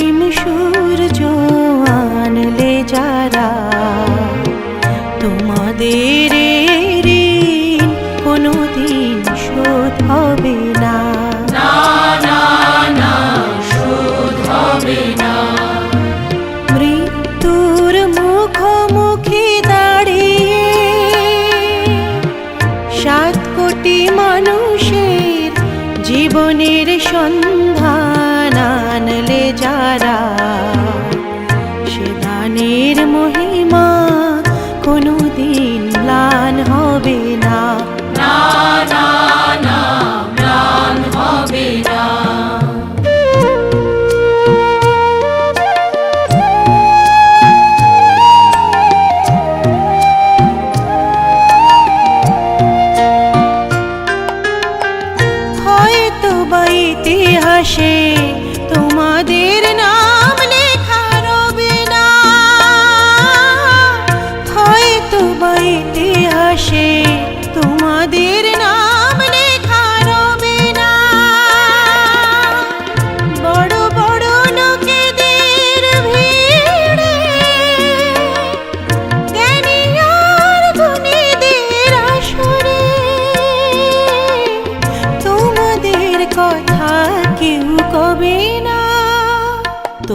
রক্তিম সূর্য আনলে যারা তোমাদের ঋণ কোনোদিন শোধ হবে না। মৃত্যুর মুখোমুখি দাঁড়িয়ে সাত কোটি মানুষের জীবনের আনলে যারা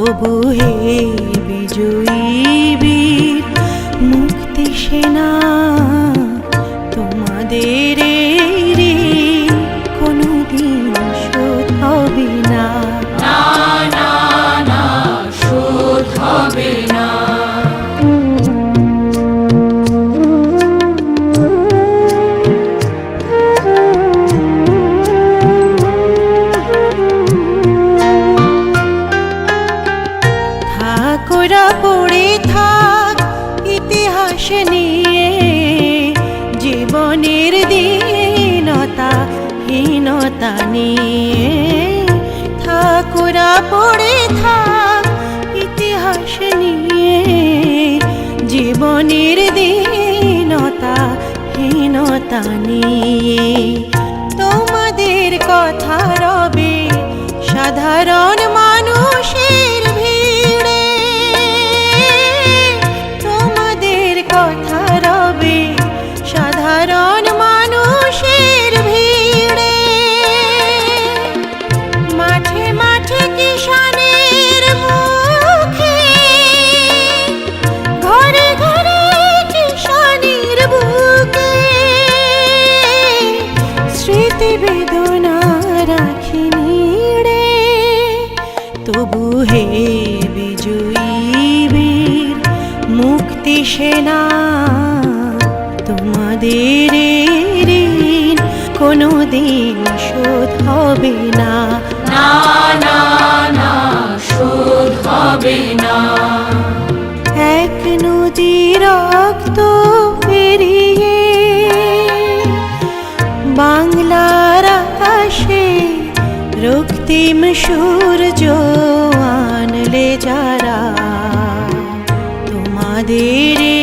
তবু হে বিজয়ী নিয়ে ঠাকুরা পড়ে থাক ইতিহাস নিয়ে জীবনের দীনতা হীনতা নিয়ে। তবু হে বিজয়ী বীর মুক্তি সেনা তোমাদের ঋণ কোনোদিন শোধ হবে না। এক রক্তিম সূর্য আনলে যারা তোমাদের